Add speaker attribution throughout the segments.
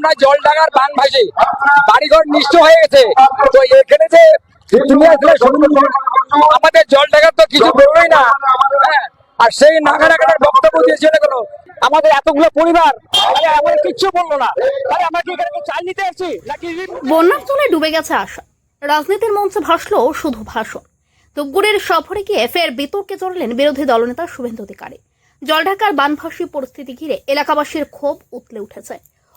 Speaker 1: আমরা জল ডাকার বান ভাসি। বাড়িঘর নিশ্চ হয়ে গেছে। তো এখানে যে আমাদের জল ডাকার তো কিছু বেরোই না। হ্যাঁ, আর সেই নাগারাগাটার বক্তব্য দিয়ে চলে আমাদের এতগুলো পরিবার তাহলে কিচ্ছু বলল না। তাহলে আমরা কি এখানে চাল নিতে আসছি নাকি
Speaker 2: বন্যার জলে ডুবে গেছে আশা। রাজনীতির মঞ্চে ভাসলো শুধু ভাষণ। ধূপগুড়ির সফরে গিয়ে ফের বিতর্কে জড়লেন বিরোধী দলনেতা শুভেন্দু অধিকারী। জলঢাকার বানভাসী পরিস্থিতি ঘিরে এলাকাবাসীর ক্ষোভ উতলে উঠেছে।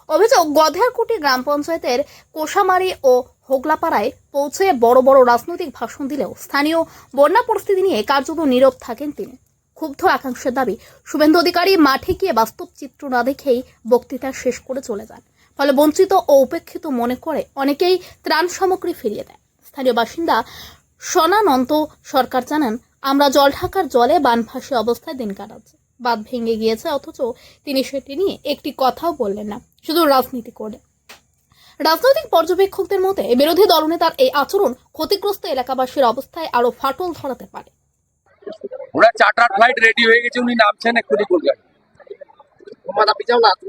Speaker 2: অভিযোগ, গধেরকুটি গ্রাম পঞ্চায়েতের কোষামারি ও হোগলাপাড়ায় পৌঁছে বড় বড় রাজনৈতিক ভাষণ দিলেও স্থানীয় বন্যা পরিস্থিতি নিয়ে কার্যত নীরব থাকেন তিনি। ক্ষুব্ধ একাংশের দাবি, শুভেন্দু অধিকারী মাঠে গিয়ে বাস্তব চিত্র না দেখেই বক্তৃতা শেষ করে চলে যান। ফলে বঞ্চিত ও উপেক্ষিত মনে করে অনেকেই ত্রাণ সামগ্রী ফিরিয়ে দেয় স্থানীয় বাসিন্দা সনানন্ত সরকার জানান, আমরা জল ঢাকার জলে বানভাসী অবস্থায় দিন কাটাচ্ছি। বাঁধ ভেঙে গিয়েছে অথচ তিনি সেটি নিয়ে একটি কথাও বললেন না। শুধু রাজনীতি করে। রাজনৈতিক পর্যবেক্ষকদের মতে বিরোধী দলনেতার এই আচরণ ক্ষতিগ্রস্ত এলাকাবাসীর অবস্থায় আরও ফাটল ধরাতে পারে।
Speaker 1: ওরা চার্টার ফ্লাইট রেডি হয়ে গেছে উনি নামছেন এক্ষুনি কলকাতা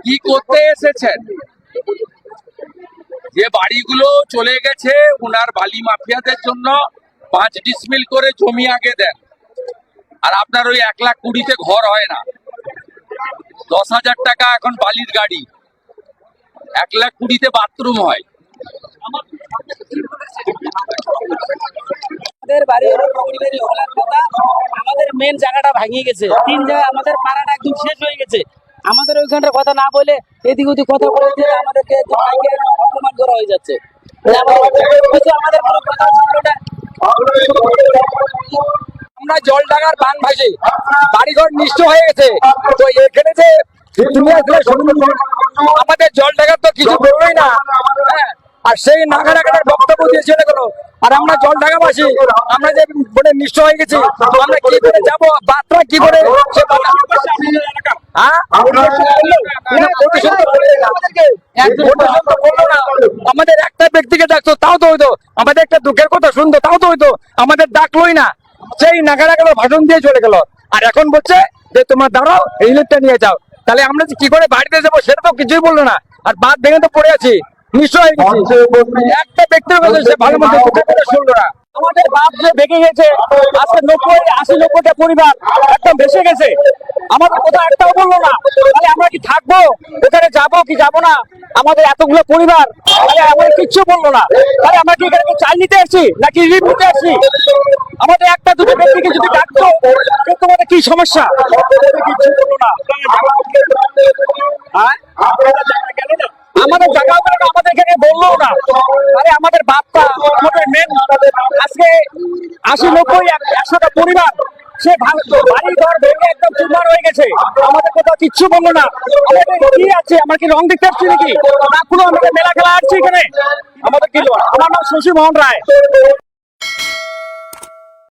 Speaker 1: কি করতে এসেছেন? যে বাড়িগুলো চলে গেছে ওনার বালি মাফিয়াদের জন্য পাঁচ ডিসমিল করে জমি আগে দেন। আর আপনার ওই এক লাখ কুড়িতে ঘর হয় না। দশ হাজার টাকা এখন বালির গাড়ি। এক লাখ কুড়িতে বাথরুম হয়।
Speaker 3: আমাদের কথা। বলে এদিক ওদিক করা হয়ে যাচ্ছে। আমাদের
Speaker 1: আমরা জল ডাকার বান ভাসি। বাড়িঘর নিশ্চ হয়ে গেছে। তো এখানে যে আমাদের জল ডাকার তো কিছু বেরোই না হ্যাঁ, আর সেই নাগারাগাটার বক্তব্য দিয়ে চলে গেল আর আমরা জল ঢাকাবাসী আমরা যে মানে নিশ্চ হয়ে গেছি আমরা কি করে যাব বার্তা কি করে? হ্যাঁ? আমাদের একটা ব্যক্তিকে ডাকতো, তাও তো হইতো। আমাদের একটা দুঃখের কথা শুনতো, তাও তো হইতো। আমাদের ডাকলোই না। সেই নাগারা গেল, ভাষণ দিয়ে চলে গেল। আর এখন বলছে যে, তোমার দাঁড়াও, এই লিফটটা নিয়ে যাও। তাহলে আমরা কি করে বাড়িতে যাব, সেটা তো কিছুই বলল না। আর বাদ ভেঙে তো পড়ে আছি। একটা
Speaker 3: আমাদের বাপ যে পরিবার একদম গেছে। আমাদের কোথাও একটাও না। আমরা কি থাকব? ওখানে যাব কি যাব না? আমাদের এতগুলো পরিবার আমাদের কিচ্ছু বলল না। তাহলে আমরা কি এখানে চাল নিতে আসছি নাকি রিপ নিতে আসছি আমাদের একটা দুটো ব্যক্তিকে যদি ডাকতো তোমাদের কি সমস্যা? কিচ্ছু বলল না। হ্যাঁ? আমাদের জায়গা এখানে বলল না। আরে আমাদের বাপটা আমাদের মেন আজকে আশি নব্বই এক- একশোটা পরিবার, সে বাড়ি ঘর ভেঙে একদম চুরমার হয়ে গেছে। আমাদের কোথাও কিচ্ছু বলল না। কি আছে? আমার কি রং দেখতে আসছি নাকি? না আমাদের মেলা খেলা আসছে এখানে? আমাদের কি আমার নাম শশী মোহন রায়।